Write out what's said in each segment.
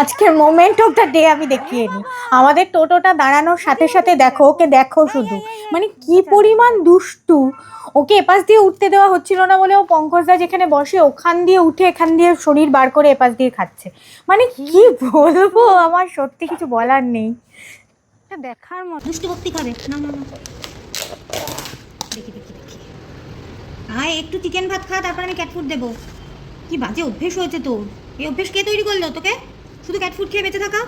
আজকের moment of the day আমি দেখিয়ে নিই আমাদের টোটোটা দাঁড়ানোর সাথে সাথে দেখো, ওকে দেখো শুধু। মানে কি পরিমাণ দুষ্টু। ওকে এপাশ দিয়ে উঠতে দেওয়া হচ্ছিল না বলে ও পঙ্কজদা যেখানে বসে ওখান দিয়ে উঠে এখান দিয়ে শরীর বার করে এপাশ দিয়ে খাচ্ছে। মানে কি বলব আমার সত্যি কিছু বলার নেই। দেখার মতো। দুষ্টু ভক্তি খাবে। না না দেখি দেখি দেখি। একটু চিকেন ভাত খা, তারপর আমি ক্যাট ফুড দেবো। কি বাজে অভ্যেস হয়েছে তোর। এই অভ্যেস কে তৈরি করল তোকে? শুধু ক্যাট ফুড খেয়ে বেঁচে থাকা?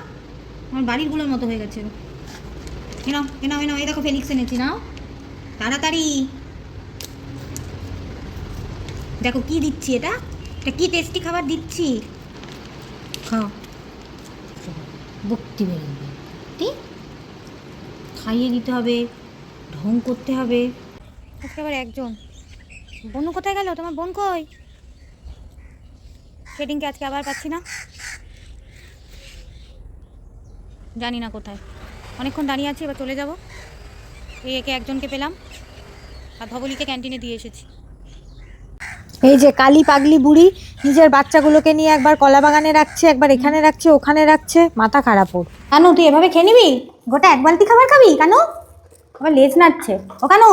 আমার বাড়িরগুলোর মতো হয়ে গেছে। এনাও এনাও এনাও এই দেখো ফেলিক্স এনেছি, নাও। তাড়াতাড়ি। দেখো কি দিচ্ছি এটা? এটা কি টেস্টি খাবার দিচ্ছি? ভক্তি বেড়ে যাবে। ঠিক খাইয়ে দিতে হবে, ঢং করতে হবে। আবার একজন। বনু কোথায় গেল? তোমার বোন কই? সেদিনকে আজকে আবার পাচ্ছি না। জানি না কোথায়। অনেকক্ষণ দাঁড়িয়ে আছি এবার চলে যাব। এই একে একজনকে পেলাম আর ধবলিকে ক্যান্টিনে দিয়ে এসেছি। এই যে কালি পাগলি বুড়ি নিজের বাচ্চাগুলোকে নিয়ে একবার কলা বাগানে রাখছে একবার এখানে রাখছে ওখানে রাখছে মাথা খারাপ ওর। কানু তুই এভাবে খেয়ে নিবি? গোটা এক বালতি খাবার খাবি কানু? আবার লেজ নাড়ছে। ও কানু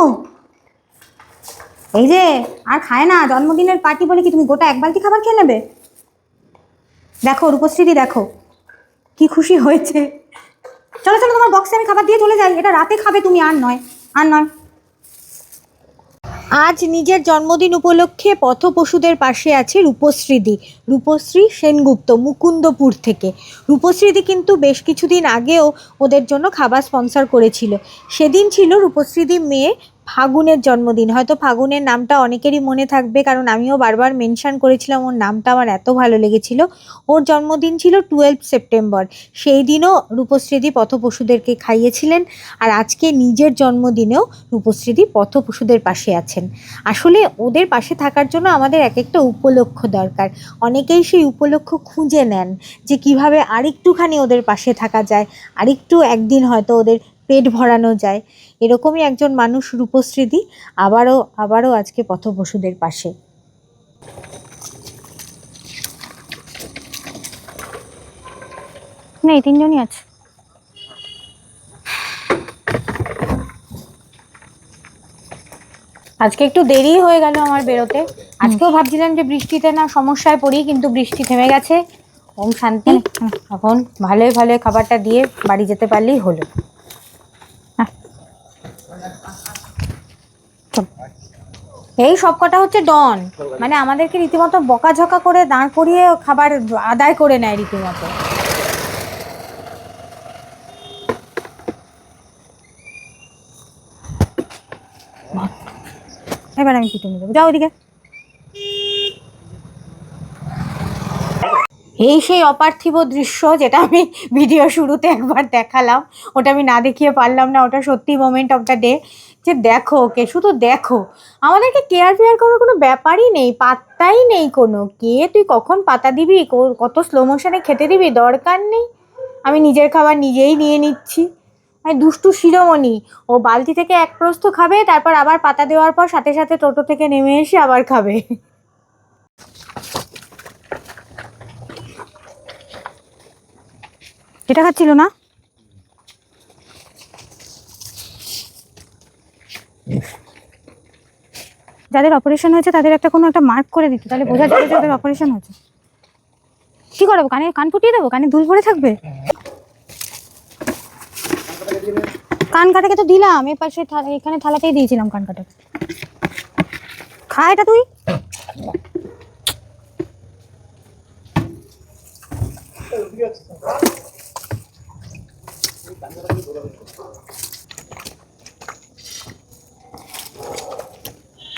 এই যে আর খায় না জন্মদিনের পার্টি বলে কি তুমি গোটা এক বালতি খাবার খেয়ে নেবে? দেখো রূপশ্রীদি দেখো কি খুশি হয়েছে। চলো চলো, তোমার বক্সে আমি খাবার দিয়ে চলে যাই। এটা রাতে খাবে তুমি, আর নয় আর নয়। আজ নিজের জন্মদিন উপলক্ষে পথ পশুদের পাশে আছে রূপশ্রীদি। রূপশ্রী সেনগুপ্ত, মুকুন্দপুর থেকে। রূপশ্রীদি কিন্তু বেশ কিছুদিন আগেও ওদের জন্য খাবার স্পন্সর করেছিল। সেদিন ছিল রূপশ্রীদি মেয়ে ফাগুনের জন্মদিন। হয়তো ফাগুনের নামটা অনেকেরই মনে থাকবে, কারণ আমিও বারবার মেনশন করেছিলাম, ওর নামটা আমার এত ভালো লেগেছিল। ওর জন্মদিন ছিল টুয়েলভ সেপ্টেম্বর সেই দিনও রূপশ্রীদি পথপশুদেরকে খাইয়েছিলেন, আর আজকে নিজের জন্মদিনেও রূপশ্রীদি পথপশুদের পাশে আছেন। আসলে ওদের পাশে থাকার জন্য আমাদের এক একটা উপলক্ষ দরকার। অনেকেই সেই উপলক্ষ খুঁজে নেন যে কীভাবে আরেকটুখানি ওদের পাশে থাকা যায়। আরেকটু একদিন হয়তো ওদের পেট ভরানো যায়। এরকমই একজন মানুষ রূপশ্রীদি আবারও আবারও আজকে পথপশুদের পাশে। না এই তিনজনই আছে। আজকে একটু দেরি হয়ে গেল আমার বেরোতে। আজকেও ভাবছিলাম যে বৃষ্টিতে না সমস্যায় পড়ি কিন্তু বৃষ্টি থেমে গেছে। ওম শান্তি। এখন ভালোই ভালোই খাবারটা দিয়ে বাড়ি যেতে পারলেই হলো আহ। চল। এই সব কটা হচ্ছে ডন। মানে আমাদেরকে রীতিমতো বকাঝকা করে দাঁড় করিয়ে খাবার আদায় করে নেয় রীতিমতো। এবার আমি পিটুনি দেবো যাও ওদিকে। এই সেই অপার্থিব দৃশ্য যেটা আমি ভিডিও শুরুতে একবার দেখালাম, ওটা আমি না দেখিয়ে পারলাম না, ওটা সত্যি মোমেন্ট অফ দ্য ডে যে দেখো ওকে, শুধু দেখো। আমাদেরকে কেয়ার ফেয়ার করার কোনো ব্যাপারই নেই, পাত্তাই নেই কোনো। কে, তুই কখন পাতা দিবি? কত স্লো মোশনে খেতে দিবি? দরকার নেই। আমি নিজের খাবার নিজেই নিয়ে নিচ্ছি। দুষ্টু শিরোমণি, ও বালতি থেকে এক প্রস্থ খাবে, তারপর আবার পাতা দেওয়ার পর সাথে সাথে টোটো থেকে নেমে এসে আবার খাবে। এটা খাচ্ছিল না? যাদের অপারেশন হয়েছে, তাদের একটা কোনো একটা মার্ক করে দিত। তাহলে বোঝা যাবে যে ওদের অপারেশন হয়েছে। কি করব? কানে কান ফুটিয়ে দেবো? কানে দুল ভরে থাকবে? কান কাটাকে তো দিলাম। এই পাশে এখানে থালাতেই দিয়েছিলাম কান কাটাকে। খা এটা তুই।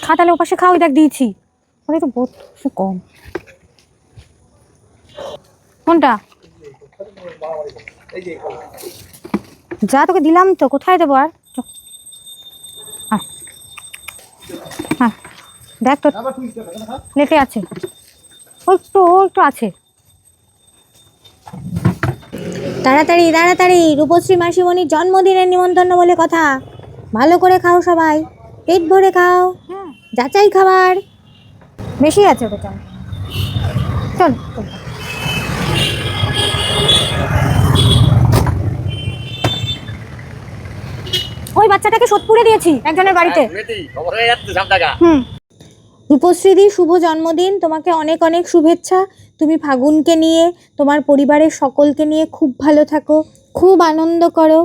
খা তাহলে ওপাশে খাও দেখ দিয়েছি। ওরে তো বহুত কম। কোনটা? যা তোকে দিলাম তো কোথায় দেবো আর। হ্যাঁ দেখ তো প্লেটে আছে। ওই একটু ও একটু আছে। তাড়াতাড়ি তাড়াতাড়ি। রূপশ্রী মাসিমণির জন্মদিনের নিমন্ত্রণ বলে কথা। ভালো করে খাও সবাই। পেট ভরে খাও। যাচাই খাবার। বেশি আছে ওটা চল ওই বাচ্চাটাকে সোধপুরে দিয়েছি একজনের বাড়িতে। হুম। রূপশ্রীদি শুভ জন্মদিন। তোমাকে অনেক অনেক শুভেচ্ছা। তুমি ফাগুনকে নিয়ে, তোমার পরিবারের সকলকে নিয়ে খুব ভালো থাকো, খুব আনন্দ করো।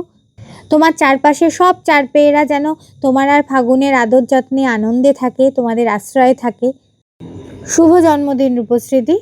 তোমার চারপাশে সব চার পেয়েরা যেন তোমার আর ফাগুনের আদর যত্নে আনন্দে থাকে, তোমাদের আশ্রয়ে থাকে। শুভ জন্মদিন, রূপশ্রীদি।